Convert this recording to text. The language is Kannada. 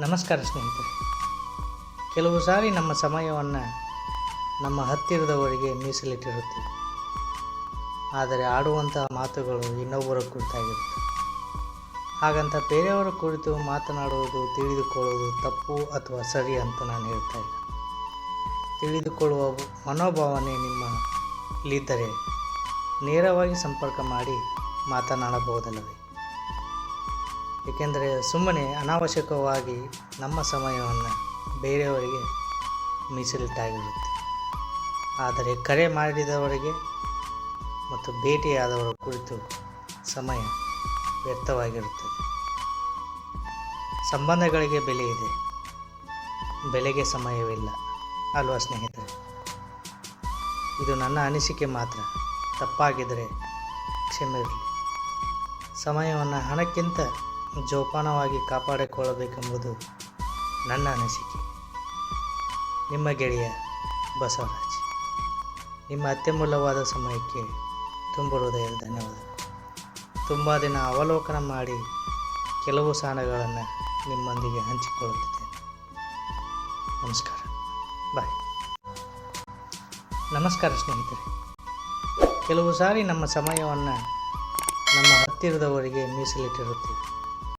ನಮಸ್ಕಾರ ಸ್ನೇಹಿತರೆ. ಕೆಲವು ಸಾರಿ ನಮ್ಮ ಸಮಯವನ್ನು ನಮ್ಮ ಹತ್ತಿರದವರಿಗೆ ಮೀಸಲಿಟ್ಟಿರುತ್ತೇವೆ. ಆದರೆ ಆಡುವಂತಹ ಮಾತುಗಳು ಇನ್ನೊಬ್ಬರ ಕುರಿತಾಗಿರುತ್ತೆ ಹಾಗಂತ ಬೇರೆಯವರ ಕುರಿತು ಮಾತನಾಡುವುದು, ತಿಳಿದುಕೊಳ್ಳುವುದು ತಪ್ಪು ಅಥವಾ ಸರಿ ಅಂತ ನಾನು ಹೇಳ್ತಾ ಇಲ್ಲ. ತಿಳಿದುಕೊಳ್ಳುವ ಮನೋಭಾವನೆ ನಿಮ್ಮಲ್ಲಿದ್ದರೆ ನೇರವಾಗಿ ಸಂಪರ್ಕ ಮಾಡಿ ಮಾತನಾಡಬಹುದಲ್ಲವೇ? ಏಕೆಂದರೆ ಸುಮ್ಮನೆ ಅನಾವಶ್ಯಕವಾಗಿ ನಮ್ಮ ಸಮಯವನ್ನು ಬೇರೆಯವರಿಗೆ ಮೀಸಲಿಟ್ಟಾಗಿರುತ್ತೆ. ಆದರೆ ಕರೆ ಮಾಡಿದವರಿಗೆ ಮತ್ತು ಭೇಟಿಯಾದವರ ಕುರಿತು ಸಮಯ ವ್ಯರ್ಥವಾಗಿರುತ್ತದೆ. ಸಂಬಂಧಗಳಿಗೆ ಬೆಲೆ ಇದೆ. ಬೆಲೆಗೆ ಸಮಯವಿಲ್ಲ. ಅಲ್ವಾ ಸ್ನೇಹಿತರೆ? ಇದು ನನ್ನ ಅನಿಸಿಕೆ ಮಾತ್ರ. ತಪ್ಪಾಗಿದ್ದರೆ ಕ್ಷಮೆ ಸಮಯವನ್ನು ಹಣಕ್ಕಿಂತ ಜೋಪಾನವಾಗಿ ಕಾಪಾಡಿಕೊಳ್ಳಬೇಕೆಂಬುದು ನನ್ನ ಅನಿಸಿಕೆ. ನಿಮ್ಮ ಗೆಳೆಯ ಬಸವರಾಜ್, ನಿಮ್ಮ ಅತ್ಯಮೂಲ್ಯವಾದ ಸಮಯಕ್ಕೆ ತುಂಬ ಹೃದಯದ ಧನ್ಯವಾದ ತುಂಬ ದಿನ ಅವಲೋಕನ ಮಾಡಿ ಕೆಲವು ಸ್ಥಾನಗಳನ್ನು ನಿಮ್ಮೊಂದಿಗೆ ಹಂಚಿಕೊಳ್ಳುತ್ತಿದ್ದೇನೆ. ನಮಸ್ಕಾರ. ಬಾಯ್. ನಮಸ್ಕಾರ ಸ್ನೇಹಿತರೆ. ಕೆಲವು ಸಾರಿ ನಮ್ಮ ಸಮಯವನ್ನು ನಮ್ಮ ಹತ್ತಿರದವರಿಗೆ ಮೀಸಲಿಟ್ಟಿರುತ್ತೇವೆ.